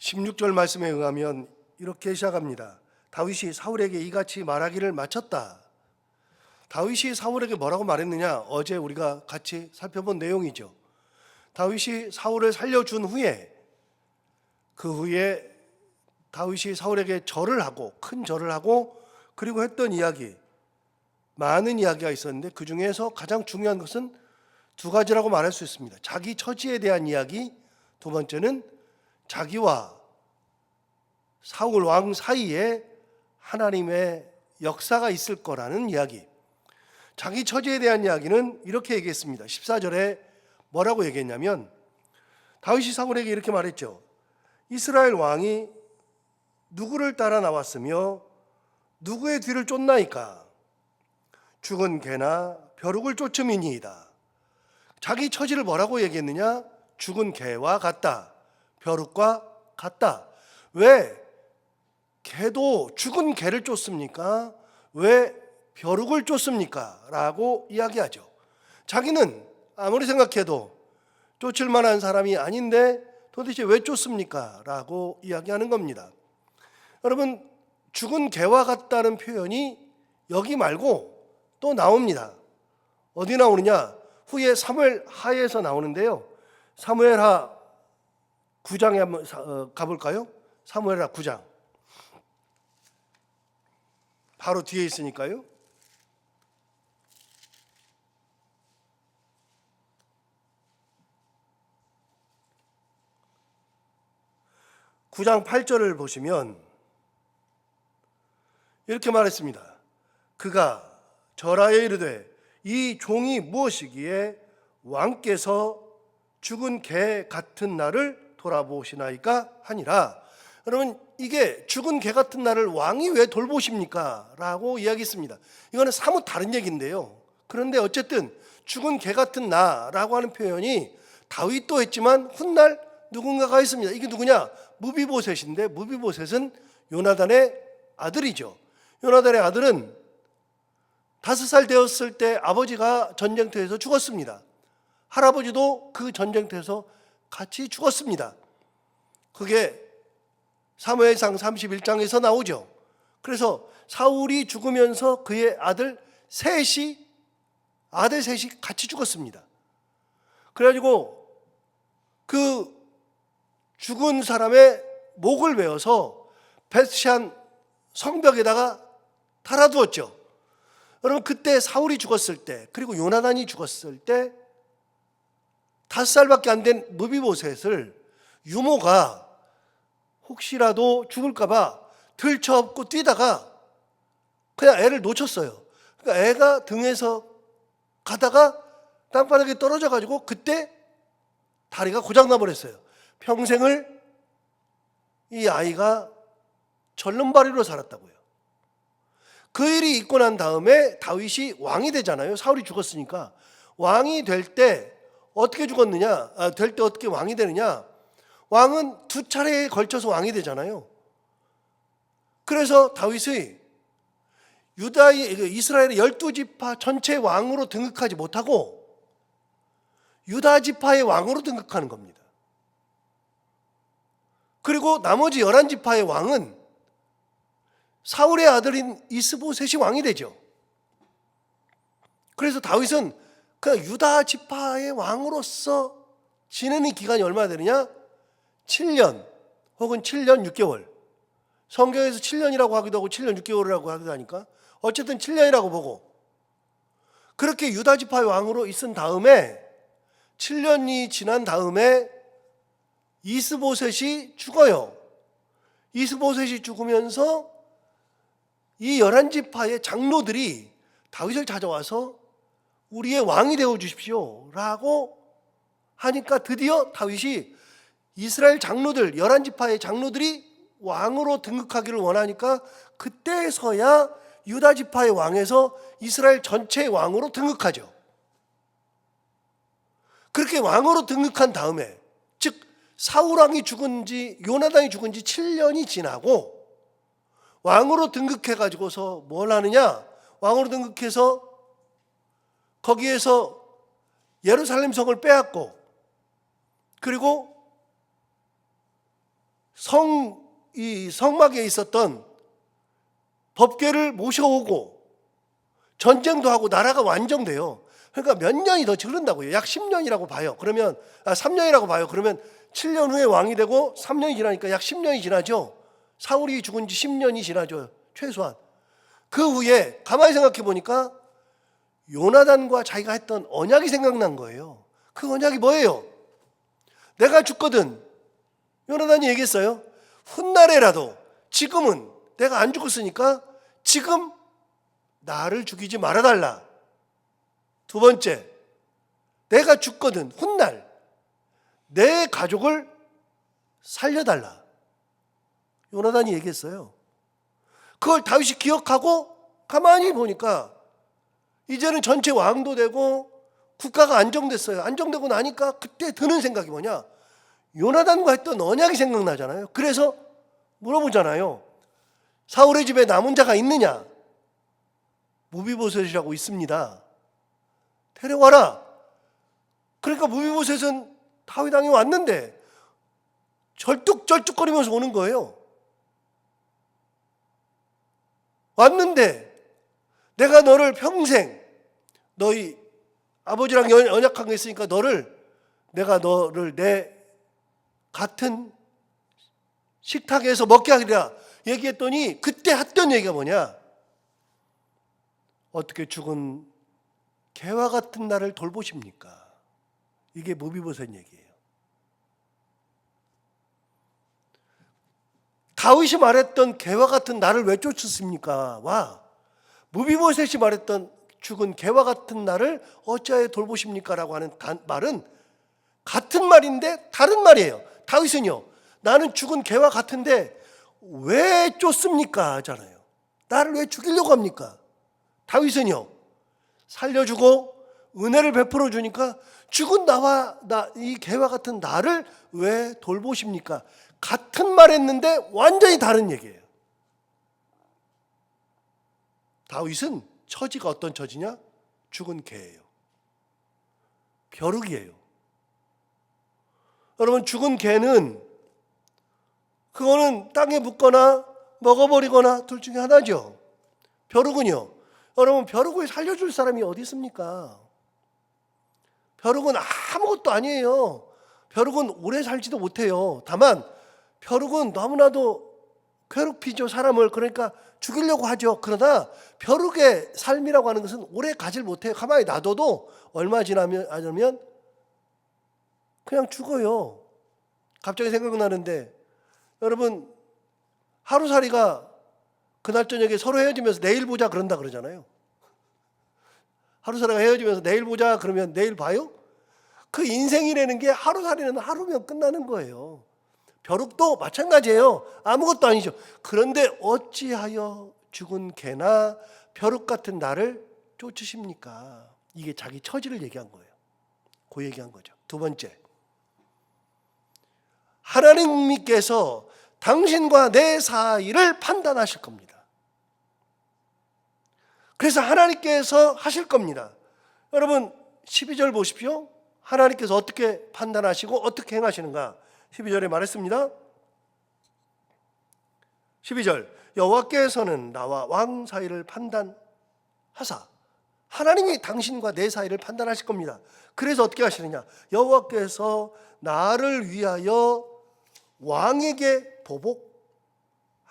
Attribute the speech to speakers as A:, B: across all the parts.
A: 16절 말씀에 의하면 이렇게 시작합니다. 다윗이 사울에게 이같이 말하기를 마쳤다. 다윗이 사울에게 뭐라고 말했느냐? 어제 우리가 같이 살펴본 내용이죠. 다윗이 사울을 살려준 후에 그 후에 다윗이 사울에게 절을 하고 큰 절을 하고 그리고 했던 이야기 많은 이야기가 있었는데 그 중에서 가장 중요한 것은 두 가지라고 말할 수 있습니다. 자기 처지에 대한 이야기, 두 번째는 자기와 사울 왕 사이에 하나님의 역사가 있을 거라는 이야기. 자기 처지에 대한 이야기는 이렇게 얘기했습니다. 14절에 뭐라고 얘기했냐면 다윗이 사울에게 이렇게 말했죠. 이스라엘 왕이 누구를 따라 나왔으며 누구의 뒤를 쫓나이까 죽은 개나 벼룩을 쫓음이니이다. 자기 처지를 뭐라고 얘기했느냐? 죽은 개와 같다. 벼룩과 같다. 왜 개도 죽은 개를 쫓습니까? 왜 벼룩을 쫓습니까? 라고 이야기하죠. 자기는 아무리 생각해도 쫓을 만한 사람이 아닌데 도대체 왜 쫓습니까? 라고 이야기하는 겁니다. 여러분, 죽은 개와 같다는 표현이 여기 말고 또 나옵니다. 어디 나오느냐? 후에 사무엘 하에서 나오는데요. 사무엘 하 9장에 한번 사- 어, 가볼까요? 사무엘하 9장. 바로 뒤에 있으니까요. 구장 8절을 보시면 이렇게 말했습니다. 그가 절하에 이르되 이 종이 무엇이기에 왕께서 죽은 개 같은 날을 돌아보시나이까 하니라. 여러분 이게 죽은 개 같은 날을 왕이 왜 돌보십니까? 라고 이야기했습니다. 이거는 사뭇 다른 얘기인데요. 그런데 어쨌든 죽은 개 같은 나라고 하는 표현이 다윗도 했지만 훗날 누군가가 했습니다. 이게 누구냐? 무비보셋인데 무비보셋은 요나단의 아들이죠. 요나단의 아들은 다섯 살 되었을 때 아버지가 전쟁터에서 죽었습니다. 할아버지도 그 전쟁터에서 같이 죽었습니다. 그게 사무엘상 31장에서 나오죠. 그래서 사울이 죽으면서 그의 아들 셋이 아들 셋이 같이 죽었습니다. 그래가지고 그 죽은 사람의 목을 베어서 베스시안 성벽에다가 달아두었죠. 여러분 그때 사울이 죽었을 때 그리고 요나단이 죽었을 때 다섯 살밖에 안 된 무비보셋을 유모가 혹시라도 죽을까봐 들쳐업고 뛰다가 그냥 애를 놓쳤어요. 그러니까 애가 등에서 가다가 땅바닥에 떨어져 가지고 그때 다리가 고장나 버렸어요. 평생을 이 아이가 절름발이로 살았다고요. 그 일이 있고 난 다음에 다윗이 왕이 되잖아요. 사울이 죽었으니까 왕이 될 때 어떻게 죽었느냐? 아, 될때 어떻게 왕이 되느냐? 왕은 두 차례에 걸쳐서 왕이 되잖아요. 그래서 다윗의 유다의 그 이스라엘의 열두 지파 전체 왕으로 등극하지 못하고 유다 지파의 왕으로 등극하는 겁니다. 그리고 나머지 열한 지파의 왕은 사울의 아들인 이스보셋이 왕이 되죠. 그래서 다윗은 그 유다 지파의 왕으로서 지내는 기간이 얼마나 되느냐? 7년 혹은 7년 6개월. 성경에서 7년이라고 하기도 하고 7년 6개월이라고 하기도 하니까 어쨌든 7년이라고 보고 그렇게 유다 지파의 왕으로 있은 다음에 7년이 지난 다음에 이스보셋이 죽어요. 이스보셋이 죽으면서 이 열한 지파의 장로들이 다윗을 찾아와서 우리의 왕이 되어 주십시오라고 하니까 드디어 다윗이 이스라엘 장로들 열한 지파의 장로들이 왕으로 등극하기를 원하니까 그때서야 유다 지파의 왕에서 이스라엘 전체의 왕으로 등극하죠. 그렇게 왕으로 등극한 다음에 즉 사울 왕이 죽은 지 요나단이 죽은 지 7년이 지나고 왕으로 등극해 가지고서 뭘 하느냐? 왕으로 등극해서 거기에서 예루살렘 성을 빼앗고 그리고 성, 이 성막에 있었던 법궤를 모셔오고 전쟁도 하고 나라가 완성돼요. 그러니까 몇 년이 더 흐른다고요. 약 10년이라고 봐요. 그러면 아 3년이라고 봐요. 그러면 7년 후에 왕이 되고 3년이 지나니까 약 10년이 지나죠. 사울이 죽은 지 10년이 지나죠. 최소한. 그 후에 가만히 생각해 보니까 요나단과 자기가 했던 언약이 생각난 거예요. 그 언약이 뭐예요? 내가 죽거든. 요나단이 얘기했어요. 훗날에라도 지금은 내가 안 죽었으니까 지금 나를 죽이지 말아달라. 두 번째, 내가 죽거든. 훗날 내 가족을 살려달라. 요나단이 얘기했어요. 그걸 다윗이 기억하고 가만히 보니까 이제는 전체 왕도 되고 국가가 안정됐어요. 안정되고 나니까 그때 드는 생각이 뭐냐? 요나단과 했던 언약이 생각나잖아요. 그래서 물어보잖아요. 사울의 집에 남은 자가 있느냐? 무비보셋이라고 있습니다. 데려와라. 그러니까 무비보셋은 왕이 왔는데 절뚝절뚝거리면서 오는 거예요. 왔는데 내가 너를 평생 너희 아버지랑 연- 언약한 게 있으니까 너를 내가 너를 내 같은 식탁에서 먹게 하리라 얘기했더니 그때 했던 얘기가 뭐냐? 어떻게 죽은 개와 같은 나를 돌보십니까? 이게 무비보셋 얘기예요. 다윗이 말했던 개와 같은 나를 왜 쫓았습니까? 와 무비보셋이 말했던 죽은 개와 같은 나를 어찌하여 돌보십니까 라고 하는 단- 말은 같은 말인데 다른 말이에요. 다윗은요. 나는 죽은 개와 같은데 왜 쫓습니까? 하잖아요. 나를 왜 죽이려고 합니까? 다윗은요. 살려주고 은혜를 베풀어 주니까 죽은 나와 나 이 개와 같은 나를 왜 돌보십니까? 같은 말 했는데 완전히 다른 얘기예요. 다윗은 처지가 어떤 처지냐? 죽은 개예요. 벼룩이에요. 여러분 죽은 개는 그거는 땅에 묻거나 먹어버리거나 둘 중에 하나죠. 벼룩은요. 여러분 벼룩을 살려줄 사람이 어디 있습니까? 벼룩은 아무것도 아니에요. 벼룩은 오래 살지도 못해요. 다만 벼룩은 너무나도 괴롭히죠 사람을 그러니까 죽이려고 하죠. 그러나 벼룩의 삶이라고 하는 것은 오래 가질 못해요. 가만히 놔둬도 얼마 지나면 그냥 죽어요. 갑자기 생각나는데 여러분 하루살이가 그날 저녁에 서로 헤어지면서 내일 보자 그런다 그러잖아요. 하루살이가 헤어지면서 내일 보자 그러면 내일 봐요? 그 인생이라는 게 하루살이는 하루면 끝나는 거예요. 벼룩도 마찬가지예요. 아무것도 아니죠. 그런데 어찌하여 죽은 개나 벼룩 같은 나를 쫓으십니까? 이게 자기 처지를 얘기한 거예요. 그 얘기한 거죠. 두 번째. 하나님께서 당신과 내 사이를 판단하실 겁니다. 그래서 하나님께서 하실 겁니다. 여러분 12절 보십시오. 하나님께서 어떻게 판단하시고 어떻게 행하시는가? 12절에 말했습니다. 12절 여호와께서는 나와 왕 사이를 판단하사 하나님이 당신과 내 사이를 판단하실 겁니다. 그래서 어떻게 하시느냐? 여호와께서 나를 위하여 왕에게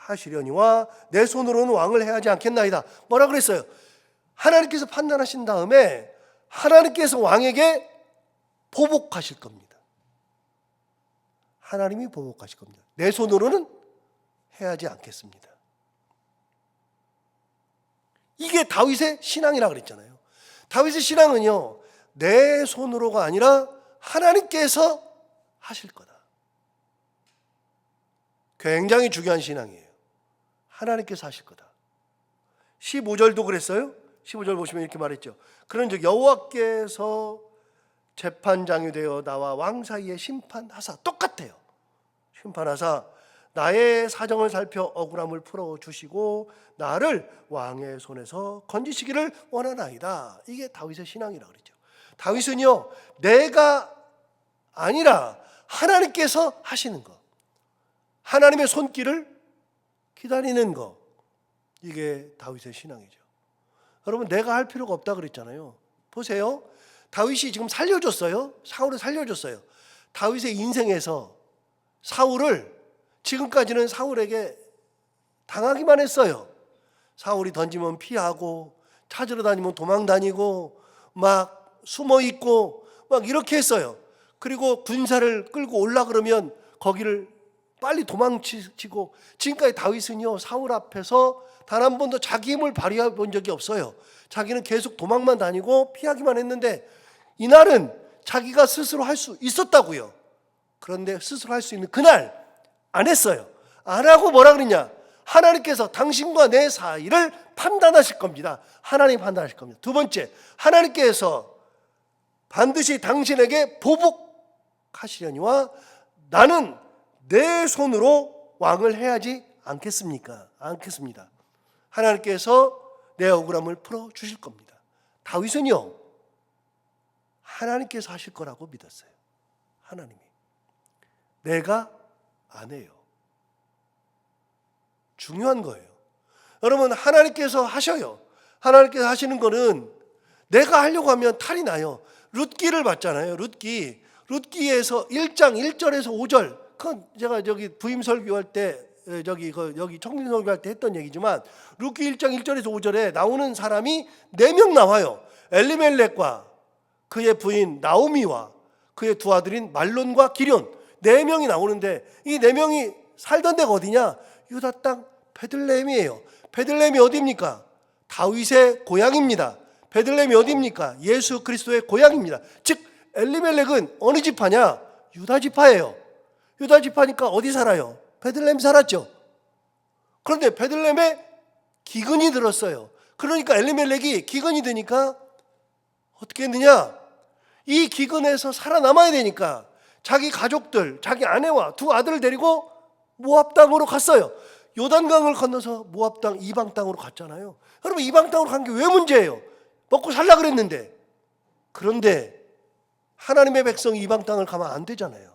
A: 보복하시려니와 내 손으로는 왕을 해하지 않겠나이다. 뭐라 그랬어요? 하나님께서 판단하신 다음에 하나님께서 왕에게 보복하실 겁니다. 하나님이 보복하실 겁니다. 내 손으로는 해하지 않겠습니다. 이게 다윗의 신앙이라 그랬잖아요. 다윗의 신앙은요, 내 손으로가 아니라 하나님께서 하실 거다. 굉장히 중요한 신앙이에요. 하나님께서 하실 거다. 15절도 그랬어요. 15절 보시면 이렇게 말했죠. 그런 즉 여호와께서 재판장이 되어 나와 왕 사이에 심판하사 똑같아요. 심판하사 나의 사정을 살펴 억울함을 풀어 주시고 나를 왕의 손에서 건지시기를 원하나이다. 이게 다윗의 신앙이라 그러죠. 다윗은요, 내가 아니라 하나님께서 하시는 것. 하나님의 손길을 기다리는 거. 이게 다윗의 신앙이죠. 여러분 내가 할 필요가 없다 그랬잖아요. 보세요. 다윗이 지금 살려줬어요. 사울을 살려줬어요. 다윗의 인생에서 사울을 지금까지는 사울에게 당하기만 했어요. 사울이 던지면 피하고 찾으러 다니면 도망 다니고 막 숨어 있고 막 이렇게 했어요. 그리고 군사를 끌고 올라 그러면 거기를 빨리 도망치고 지금까지 다윗은요 사울 앞에서 단 한 번도 자기 힘을 발휘해 본 적이 없어요. 자기는 계속 도망만 다니고 피하기만 했는데 이날은 자기가 스스로 할 수 있었다고요. 그런데 스스로 할 수 있는 그날 안 했어요. 안 하고 뭐라 그러냐? 하나님께서 당신과 내 사이를 판단하실 겁니다. 하나님 판단하실 겁니다. 두 번째, 하나님께서 반드시 당신에게 보복하시려니와 나는 내 손으로 왕을 해야지 않겠습니까? 않겠습니다. 하나님께서 내 억울함을 풀어 주실 겁니다. 다윗은요, 하나님께서 하실 거라고 믿었어요. 하나님이. 내가 안 해요. 중요한 거예요. 여러분, 하나님께서 하셔요. 하나님께서 하시는 거는 내가 하려고 하면 탈이 나요. 룻기를 봤잖아요. 룻기. 룻기에서 1장 1절에서 5절. 그건 제가 저기 부임 설교할 때 에, 저기 그 여기 청민 설교할 때 했던 얘기지만 룻기 1장 1절에서 5절에 나오는 사람이 네 명 나와요. 엘리멜렉과 그의 부인 나오미와 그의 두 아들인 말론과 기련 네 명이 나오는데 이 네 명이 살던 데가 어디냐? 유다 땅 베들레헴이에요. 베들레헴이 어디입니까? 다윗의 고향입니다. 베들레헴이 어디입니까? 예수 그리스도의 고향입니다. 즉 엘리멜렉은 어느 지파냐? 유다 지파예요. 유다 지파니까 어디 살아요? 베들레헴 살았죠. 그런데 베들레헴에 기근이 들었어요. 그러니까 엘리멜렉이 기근이 되니까 어떻게 했느냐? 이 기근에서 살아남아야 되니까 자기 가족들, 자기 아내와 두 아들을 데리고 모압 땅으로 갔어요. 요단강을 건너서 모압 땅 이방 땅으로 갔잖아요. 여러분 이방 땅으로 간 게 왜 문제예요? 먹고 살라 그랬는데. 그런데 하나님의 백성이 이방 땅을 가면 안 되잖아요.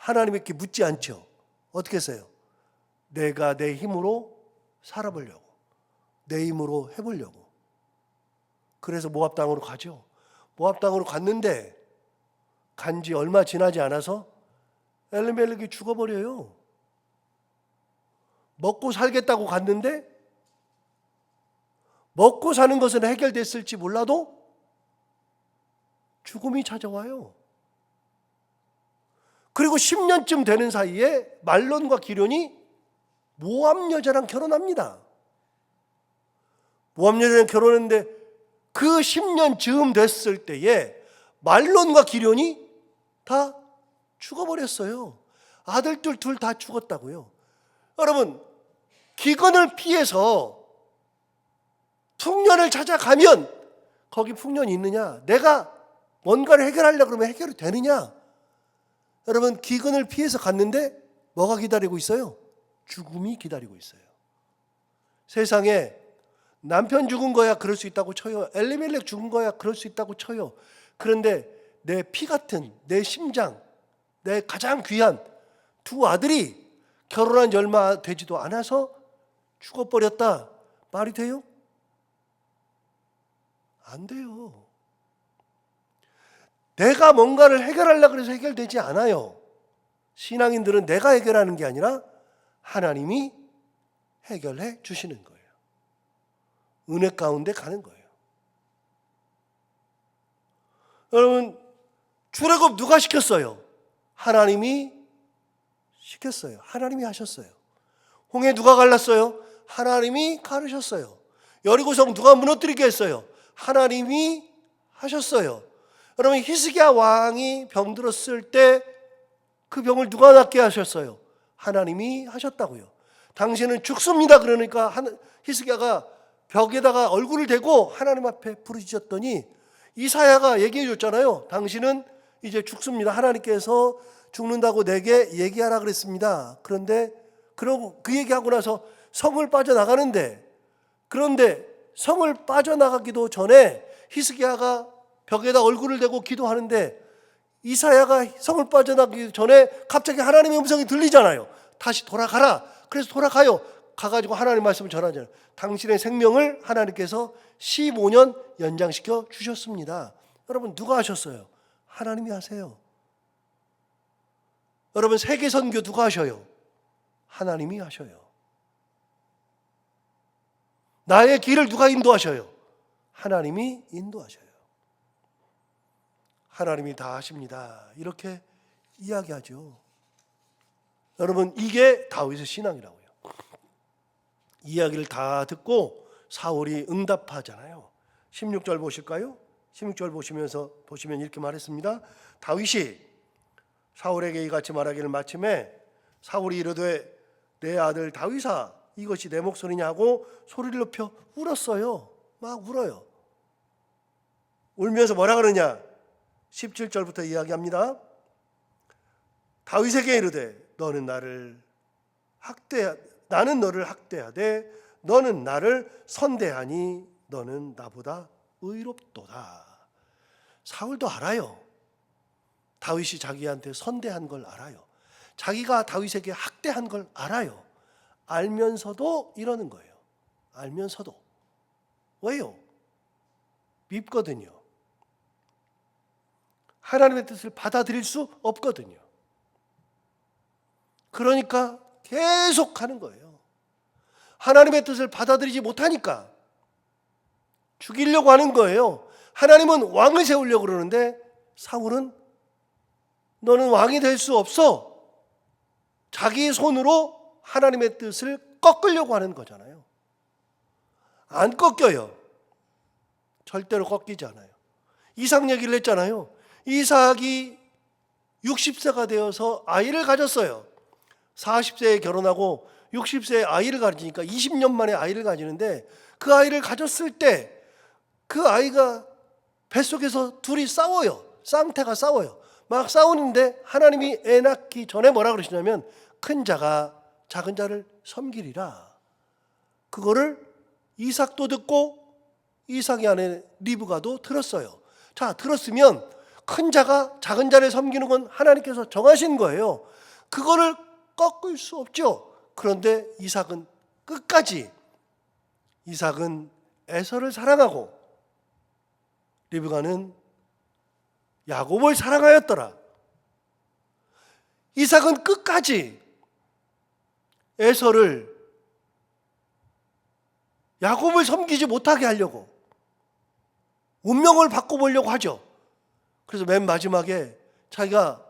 A: 하나님께 묻지 않죠. 어떻게 했어요? 내가 내 힘으로 살아보려고. 내 힘으로 해보려고. 그래서 모압 땅으로 가죠. 모압 땅으로 갔는데 간 지 얼마 지나지 않아서 엘리멜렉이 죽어버려요. 먹고 살겠다고 갔는데 먹고 사는 것은 해결됐을지 몰라도 죽음이 찾아와요. 그리고 10년쯤 되는 사이에 말론과 기련이 모함 여자랑 결혼합니다. 모함 여자랑 결혼했는데 그 10년 즈음 됐을 때에 말론과 기련이 다 죽어버렸어요. 아들들 둘 다 죽었다고요. 여러분, 기근을 피해서 풍년을 찾아가면 거기 풍년이 있느냐? 내가 뭔가를 해결하려고 그러면 해결이 되느냐? 여러분, 기근을 피해서 갔는데 뭐가 기다리고 있어요? 죽음이 기다리고 있어요. 세상에 남편 죽은 거야 그럴 수 있다고 쳐요. 엘리멜렉 죽은 거야 그럴 수 있다고 쳐요. 그런데 내 피 같은 내 심장, 내 가장 귀한 두 아들이 결혼한 지 얼마 되지도 않아서 죽어버렸다. 말이 돼요? 안 돼요. 내가 뭔가를 해결하려고 해서 해결되지 않아요. 신앙인들은 내가 해결하는 게 아니라 하나님이 해결해 주시는 거예요. 은혜 가운데 가는 거예요. 여러분, 출애굽 누가 시켰어요? 하나님이 시켰어요. 하나님이 하셨어요. 홍해 누가 갈랐어요? 하나님이 가르셨어요. 여리고성 누가 무너뜨리게 했어요? 하나님이 하셨어요. 여러분 히스기야 왕이 병들었을 때 그 병을 누가 낫게 하셨어요? 하나님이 하셨다고요. 당신은 죽습니다. 그러니까 히스기야가 벽에다가 얼굴을 대고 하나님 앞에 부르짖었더니 이사야가 얘기해 줬잖아요. 당신은 이제 죽습니다. 하나님께서 죽는다고 내게 얘기하라 그랬습니다. 그런데 그러고 그 얘기하고 나서 성을 빠져나가는데 그런데 성을 빠져나가기도 전에 히스기야가 벽에다 얼굴을 대고 기도하는데 이사야가 성을 빠져나가기 전에 갑자기 하나님의 음성이 들리잖아요. 다시 돌아가라. 그래서 돌아가요. 가가지고 하나님 말씀을 전하잖아요. 당신의 생명을 하나님께서 15년 연장시켜 주셨습니다. 여러분 누가 하셨어요? 하나님이 하세요. 여러분 세계 선교 누가 하셔요? 하나님이 하셔요. 나의 길을 누가 인도하셔요? 하나님이 인도하셔요. 하나님이 다 하십니다. 이렇게 이야기하죠. 여러분 이게 다윗의 신앙이라고요. 이야기를 다 듣고 사울이 응답하잖아요. 16절 보실까요? 16절 보시면서 보시면 이렇게 말했습니다. 다윗이 사울에게 이같이 말하기를 마침에 사울이 이르되 내 아들 다윗아 이것이 내 목소리냐고 소리를 높여 울었어요. 막 울어요. 울면서 뭐라 그러냐? 17절부터 이야기합니다. 다윗에게 이르되 너는 나를 학대 나는 너를 학대하되 너는 나를 선대하니 너는 나보다 의롭도다. 사울도 알아요. 다윗이 자기한테 선대한 걸 알아요. 자기가 다윗에게 학대한 걸 알아요. 알면서도 이러는 거예요. 알면서도. 왜요? 밉거든요. 하나님의 뜻을 받아들일 수 없거든요. 그러니까 계속 하는 거예요. 하나님의 뜻을 받아들이지 못하니까 죽이려고 하는 거예요. 하나님은 왕을 세우려고 그러는데 사울은 너는 왕이 될 수 없어. 자기 손으로 하나님의 뜻을 꺾으려고 하는 거잖아요. 안 꺾여요. 절대로 꺾이지 않아요. 이삭 얘기를 했잖아요. 이삭이 60세가 되어서 아이를 가졌어요. 40세에 결혼하고 60세에 아이를 가지니까 20년 만에 아이를 가지는데 그 아이를 가졌을 때 그 아이가 뱃속에서 둘이 싸워요. 쌍태가 싸워요. 막 싸우는데 하나님이 애 낳기 전에 뭐라 그러시냐면 큰 자가 작은 자를 섬기리라. 그거를 이삭도 듣고 이삭의 아내 리브가도 들었어요. 자, 들었으면 큰 자가 작은 자를 섬기는 건 하나님께서 정하신 거예요. 그거를 꺾을 수 없죠. 그런데 이삭은 끝까지 이삭은 에서를 사랑하고 리브가는 야곱을 사랑하였더라. 이삭은 끝까지 에서를 야곱을 섬기지 못하게 하려고 운명을 바꿔보려고 하죠. 그래서 맨 마지막에 자기가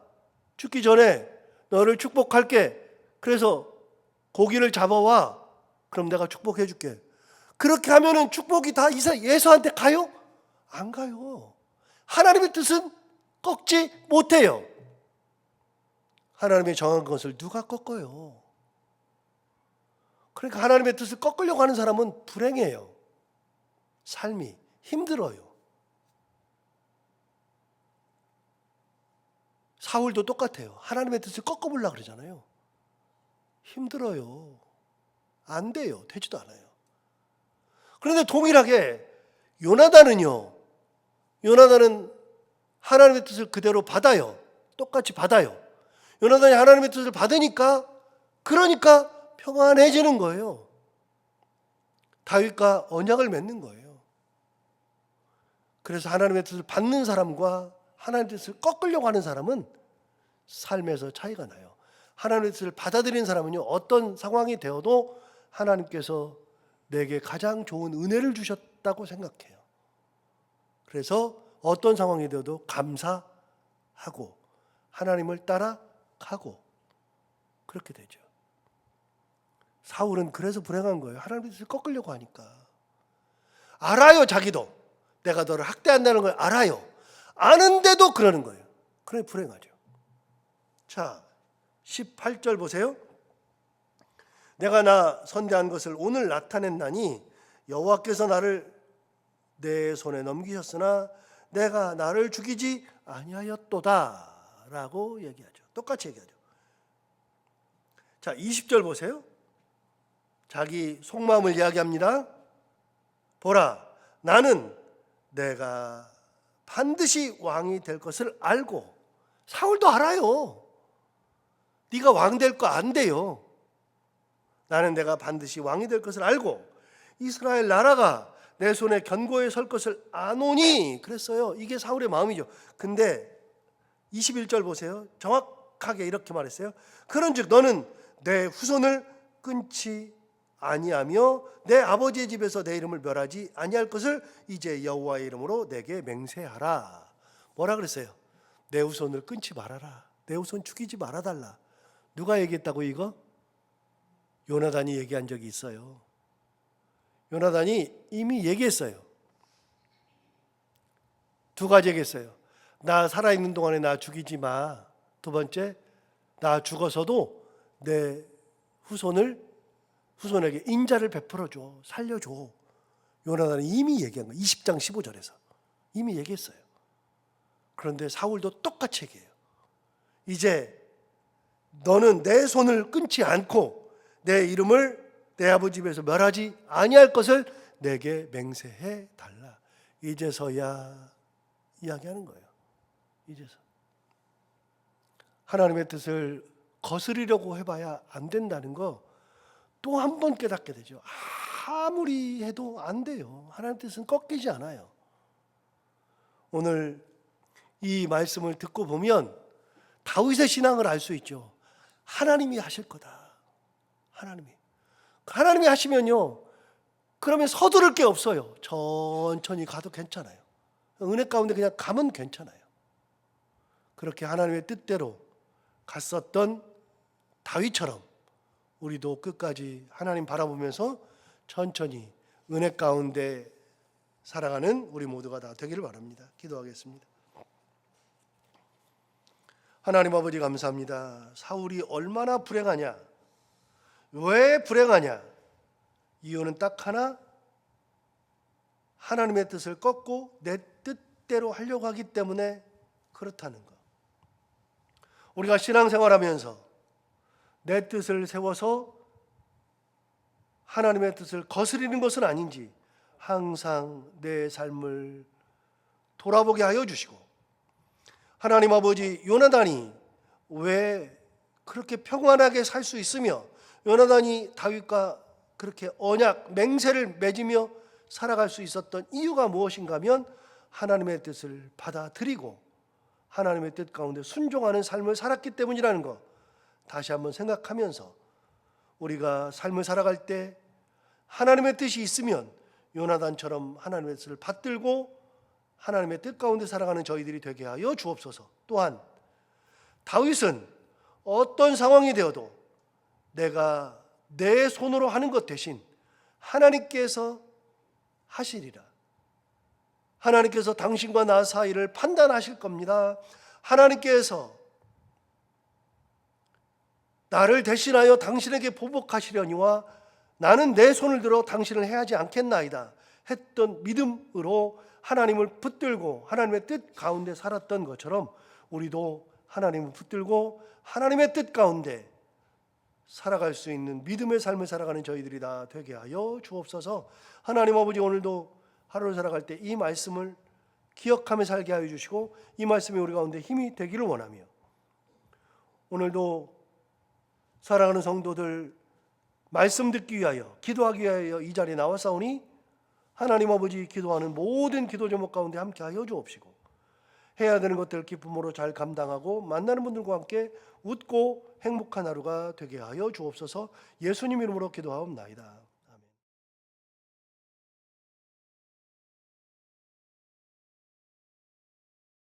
A: 죽기 전에 너를 축복할게. 그래서 고기를 잡아와. 그럼 내가 축복해 줄게. 그렇게 하면은 축복이 다 이사 예수한테 가요? 안 가요. 하나님의 뜻은 꺾지 못해요. 하나님의 정한 것을 누가 꺾어요? 그러니까 하나님의 뜻을 꺾으려고 하는 사람은 불행해요. 삶이 힘들어요. 사울도 똑같아요. 하나님의 뜻을 꺾어보려고 그러잖아요. 힘들어요. 안 돼요. 되지도 않아요. 그런데 동일하게 요나단은요. 요나단은 하나님의 뜻을 그대로 받아요. 똑같이 받아요. 요나단이 하나님의 뜻을 받으니까 그러니까 평안해지는 거예요. 다윗과 언약을 맺는 거예요. 그래서 하나님의 뜻을 받는 사람과 하나님의 뜻을 꺾으려고 하는 사람은 삶에서 차이가 나요. 하나님의 뜻을 받아들이는 사람은요, 어떤 상황이 되어도 하나님께서 내게 가장 좋은 은혜를 주셨다고 생각해요. 그래서 어떤 상황이 되어도 감사하고 하나님을 따라가고 그렇게 되죠. 사울은 그래서 불행한 거예요. 하나님의 뜻을 꺾으려고 하니까. 알아요, 자기도. 내가 너를 학대한다는 걸 알아요. 아는데도 그러는 거예요. 그래 불행하죠. 자, 18절 보세요. 내가 나 선대한 것을 오늘 나타냈나니 여호와께서 나를 내 손에 넘기셨으나 내가 나를 죽이지 아니하였도다라고 얘기하죠. 똑같이 얘기하죠. 자, 20절 보세요. 자기 속마음을 이야기합니다. 보라, 나는 내가 반드시 왕이 될 것을 알고 사울도 알아요. 네가 왕 될 거 안 돼요. 나는 내가 반드시 왕이 될 것을 알고 이스라엘 나라가 내 손에 견고히 설 것을 아노니 그랬어요. 이게 사울의 마음이죠. 근데 21절 보세요. 정확하게 이렇게 말했어요. 그런즉 너는 내 후손을 끊지 아니하며 내 아버지의 집에서 내 이름을 멸하지 아니할 것을 이제 여호와의 이름으로 내게 맹세하라. 뭐라 그랬어요? 내 후손을 끊지 말아라. 내 후손 죽이지 말아 달라. 누가 얘기했다고 이거? 요나단이 얘기한 적이 있어요. 요나단이 이미 얘기했어요. 두 가지 얘기했어요. 나 살아있는 동안에 나 죽이지 마. 두 번째, 나 죽어서도 내 후손을 후손에게 인자를 베풀어 줘. 살려 줘. 요나단이 이미 얘기한 거. 20장 15절에서. 이미 얘기했어요. 그런데 사울도 똑같이 얘기해요. 이제 너는 내 손을 끊지 않고 내 이름을 내 아버지 집에서 멸하지 아니할 것을 내게 맹세해 달라. 이제서야 이야기하는 거예요. 이제서 하나님의 뜻을 거스리려고 해봐야 안 된다는 거 또 한 번 깨닫게 되죠. 아무리 해도 안 돼요. 하나님 뜻은 꺾이지 않아요. 오늘 이 말씀을 듣고 보면 다윗의 신앙을 알 수 있죠. 하나님이 하실 거다. 하나님이. 하나님이 하시면요. 그러면 서두를 게 없어요. 천천히 가도 괜찮아요. 은혜 가운데 그냥 가면 괜찮아요. 그렇게 하나님의 뜻대로 갔었던 다윗처럼 우리도 끝까지 하나님 바라보면서 천천히 은혜 가운데 살아가는 우리 모두가 다 되기를 바랍니다. 기도하겠습니다. 하나님 아버지 감사합니다. 사울이 얼마나 불행하냐? 왜 불행하냐? 이유는 딱 하나. 하나님의 뜻을 꺾고 내 뜻대로 하려고 하기 때문에 그렇다는 것. 우리가 신앙생활하면서 내 뜻을 세워서 하나님의 뜻을 거스리는 것은 아닌지 항상 내 삶을 돌아보게 하여 주시고 하나님 아버지 요나단이 왜 그렇게 평안하게 살 수 있으며 요나단이 다윗과 그렇게 언약 맹세를 맺으며 살아갈 수 있었던 이유가 무엇인가 하면 하나님의 뜻을 받아들이고 하나님의 뜻 가운데 순종하는 삶을 살았기 때문이라는 것 다시 한번 생각하면서 우리가 삶을 살아갈 때 하나님의 뜻이 있으면 요나단처럼 하나님의 뜻을 받들고 하나님의 뜻 가운데 살아가는 저희들이 되게 하여 주옵소서. 또한 다윗은 어떤 상황이 되어도 내가 내 손으로 하는 것 대신 하나님께서 하시리라. 하나님께서 당신과 나 사이를 판단하실 겁니다. 하나님께서 나를 대신하여 당신에게 보복하시려니와 나는 내 손을 들어 당신을 해하지 않겠나이다 했던 믿음으로 하나님을 붙들고 하나님의 뜻 가운데 살았던 것처럼 우리도 하나님을 붙들고 하나님의 뜻 가운데 살아갈 수 있는 믿음의 삶을 살아가는 저희들이 다 되게 하여 주옵소서. 하나님 아버지 오늘도 하루를 살아갈 때 이 말씀을 기억하며 살게 하여 주시고 이 말씀이 우리 가운데 힘이 되기를 원하며 오늘도 사랑하는 성도들 말씀 듣기 위하여 기도하기 위하여 이 자리에 나와싸우니 하나님 아버지 기도하는 모든 기도 제목 가운데 함께 하여 주옵시고 해야 되는 것들 기쁨으로 잘 감당하고 만나는 분들과 함께 웃고 행복한 하루가 되게 하여 주옵소서 예수님 이름으로 기도하옵나이다.